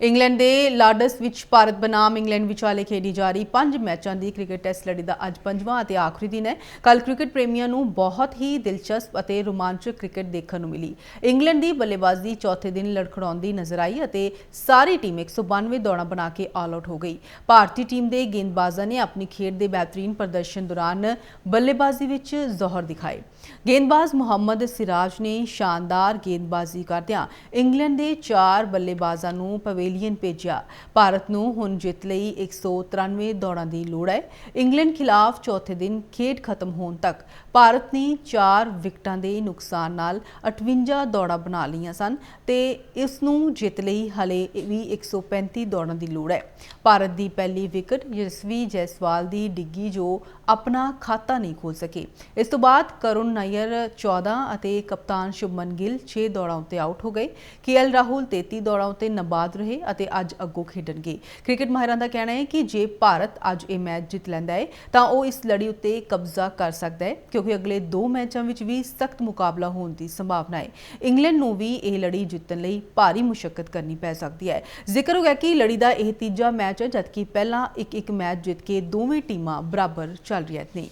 England ਦੇ Lords ਵਿੱਚ Bharat ਬਨਾਮ England ਵਿਚਾਲੇ ਖੇਡੀ ਜਾ ਰਹੀ ਪੰਜ ਮੈਚਾਂ ਦੀ ਕ੍ਰਿਕਟ ਟੈਸਟ ਲੜੀ ਦਾ ਅੱਜ ਪੰਜਵਾਂ ਅਤੇ ਆਖਰੀ ਦਿਨ ਹੈ। ਕੱਲ ਕ੍ਰਿਕਟ ਪ੍ਰੇਮੀਆਂ ਨੂੰ ਬਹੁਤ ਹੀ ਦਿਲਚਸਪ ਅਤੇ ਰੋਮਾਂਚਕ ਕ੍ਰਿਕਟ ਦੇਖਣ ਨੂੰ ਮਿਲੀ। ਇੰਗਲੈਂਡ ਦੀ ਬੱਲੇਬਾਜ਼ੀ ਚੌਥੇ ਦਿਨ ਲੜਖੜਾਉਂਦੀ ਨਜ਼ਰ ਆਈ ਅਤੇ ਸਾਰੀ ਟੀਮ 192 ਦੌੜਾਂ ਬਣਾ ਕੇ ਆਲ ਆਊਟ ਹੋ ਗਈ। ਭਾਰਤੀ ਟੀਮ ਦੇ ਗੇਂਦਬਾਜ਼ਾਂ ਨੇ ਆਪਣੀ ਖੇਡ ਦੇ ਬਿਹਤਰੀਨ ਪ੍ਰਦਰਸ਼ਨ ਦੌਰਾਨ ਬੱਲੇਬਾਜ਼ੀ ਵਿੱਚ ਜ਼ੋਹਰ ਦਿਖਾਏ। ਗੇਂਦਬਾਜ਼ ਮੁਹੰਮਦ ਸਿਰਾਜ ਨੇ ਸ਼ਾਨਦਾਰ ਗੇਂਦਬਾਜ਼ੀ ਕਰਦਿਆਂ ਇੰਗਲੈਂਡ ਦੇ ਚਾਰ ਬੱਲੇਬਾਜ਼ਾਂ ਨੂੰ ਪਵੇਲੀਅਨ ਭੇਜਿਆ। ਭਾਰਤ ਨੂੰ ਹੁਣ ਜਿੱਤ ਲਈ 193 ਦੌੜਾਂ ਦੀ ਲੋੜ ਹੈ। ਇੰਗਲੈਂਡ ਖਿਲਾਫ ਚੌਥੇ ਦਿਨ ਖੇਡ ਖਤਮ ਹੋਣ ਤੱਕ ਭਾਰਤ ਨੇ 4 ਵਿਕਟਾਂ ਦੇ ਨੁਕਸਾਨ ਨਾਲ 58 ਦੌੜਾਂ ਬਣਾ ਲਈਆਂ ਸਨ ਤੇ ਇਸ ਨੂੰ ਜਿੱਤ ਲਈ ਹਲੇ ਵੀ 135 ਦੌੜਾਂ ਦੀ ਲੋੜ ਹੈ। ਭਾਰਤ ਦੀ ਪਹਿਲੀ ਵਿਕਟ ਯਸ਼ਵੀ ਜੈਸਵਾਲ ਦੀ ਡਿੱਗੀ ਜੋ ਆਪਣਾ ਖਾਤਾ ਨਹੀਂ ਖੋਲ ਸਕੇ। ਇਸ ਤੋਂ ਬਾਅਦ ਕਰੁਣ ਨਾਇਰ 14 ਅਤੇ ਕਪਤਾਨ ਸ਼ੁਭਮਨ ਗਿੱਲ 6 ਦੌੜਾਂ ਉੱਤੇ ਆਊਟ ਹੋ ਗਏ। ਕੇਐਲ ਰਾਹੁਲ 33 ਦੌੜਾਂ ਉੱਤੇ ਨਾਬਾਦ ਰਹੇ। ਅਤੇ ਅੱਜ ਅੱਗੋਂ ਖੇਡਣਗੇ। ਕ੍ਰਿਕਟ ਮਾਹਿਰਾਂ ਦਾ ਕਹਿਣਾ ਹੈ ਕਿ ਜੇ ਭਾਰਤ ਅੱਜ ਇਹ ਮੈਚ ਜਿੱਤ ਲੈਂਦਾ ਹੈ, ਤਾਂ ਉਹ ਇਸ ਲੜੀ ਉੱਤੇ ਕਬਜ਼ਾ ਕਰ ਸਕਦਾ ਹੈ, ਕਿਉਂਕਿ ਅਗਲੇ ਦੋ ਮੈਚਾਂ ਵਿੱਚ ਵੀ ਸਖਤ ਮੁਕਾਬਲਾ ਹੋਣ ਦੀ ਸੰਭਾਵਨਾ ਹੈ। ਇੰਗਲੈਂਡ ਨੂੰ ਵੀ ਇਹ ਲੜੀ ਜਿੱਤਣ ਲਈ ਭਾਰੀ ਮੁਸ਼ਕਲ ਕਰਨੀ ਪੈ ਸਕਦੀ ਹੈ। ਜ਼ਿਕਰ ਹੋ ਗਿਆ ਕਿ ਲੜੀ ਦਾ ਇਹ ਤੀਜਾ ਮੈਚ ਹੈ, ਜਦਕਿ ਪਹਿਲਾਂ ਇੱਕ ਇੱਕ ਮੈਚ ਜਿੱਤ ਕੇ ਦੋਵੇਂ ਟੀਮਾਂ ਬਰਾਬਰ ਚੱਲ ਰਹੀਆਂ ਨੇ।